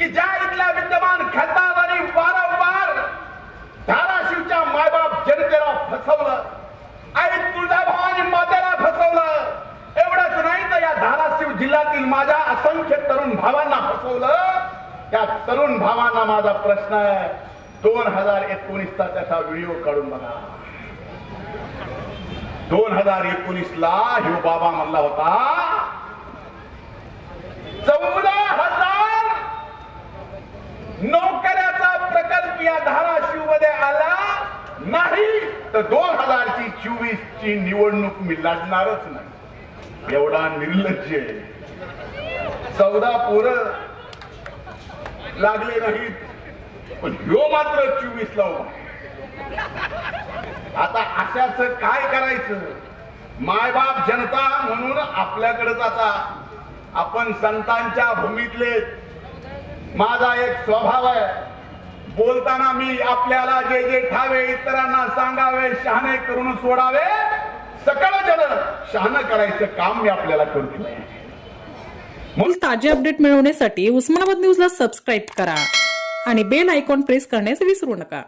की ज्या इथल्या विद्यमान खासदारांनी वारंवार धाराशिवच्या मायबाप जनतेला फसवलं आई तुळजाभवानी मातेला फसवलं एवढंच नाही तर या धाराशिव जिल्ह्यातील माझ्या असंख्य तरुण भावांना फसवलं. त्या तरुण भावांना माझा प्रश्न आहे दोन हजार एकोणीसचा त्याचा व्हिडिओ काढून बघा. दोन हजार एकोणीस ला ह्यो बाबा म्हणला होता चौदा हजार नोकऱ्याचा प्रकल्प या धाराशिवमध्ये आला नाही तर दोन हजारची चोवीस ची निवडणूक मी लढणारच नाही. एवढा निर्लज्ज आहे. चौदा पोरं लागले नाहीत पण ह्यो मात्र चोवीस ला उभा आता अशाच काय करायचं? मायबाप जनता म्हणून आपल्याकडेच आता आपण संतांच्या भूमीतले. माझा एक स्वभाव आहे. बोलताना मी आपल्याला जे जे ठावे इतरांना सांगावे शहाणे करून सोडावे सकळ जन शहाण करायचं काम मी आपल्याला करून मग ताजे अपडेट मिळवण्यासाठी उस्मानाबाद न्यूजला सबस्क्राईब करा आणि बेल आयकॉन प्रेस करण्यास विसरू नका.